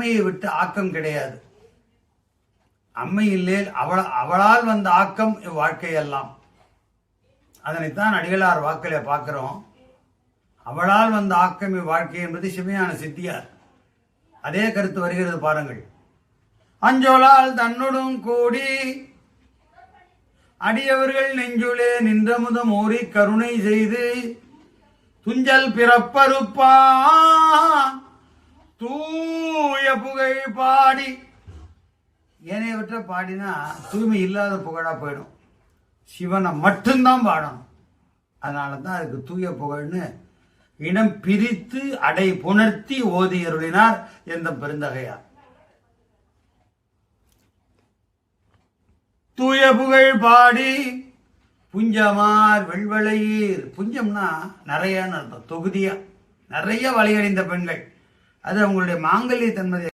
அம்மையை விட்டு ஆக்கம் கிடையாது. அம்மை இல்லேல் அவள் அவளால் வந்த ஆக்கம் வாழ்க்கையெல்லாம் அதனைத்தான் அடிகளார் வாக்களை பார்க்குறோம். அவளால் வந்த ஆக்கம் இவ்வாழ்க்கை என்பது சிவஞான சித்தியார். அதே கருத்து வருகிறது பாருங்கள். அஞ்சோலால் தன்னுடன் கூடி அடியவர்கள் நெஞ்சுளே நின்றமுதம் ஓரி கருணை செய்து துஞ்சல் பிறப்பருப்பா புகழ் பாடி. ஏனையவற்றை பாடினா தூய்மை இல்லாத புகழா போயிடும். சிவனை மட்டும்தான் பாடணும். அதனால தான் அதுக்கு தூய புகழ்னு இனம் பிரித்து அடை புணர்த்தி ஓதி அருளினார் எந்த பெருந்தகையார். தூய புகழ் பாடி புஞ்சமார் வெள்வளையீர். புஞ்சம்னா நிறையன்னு அர்த்தம். தொகுதியா. நிறைய வலையடைந்த பெண்கள். அது அவங்களுடைய மாங்கல்ய தன்மதி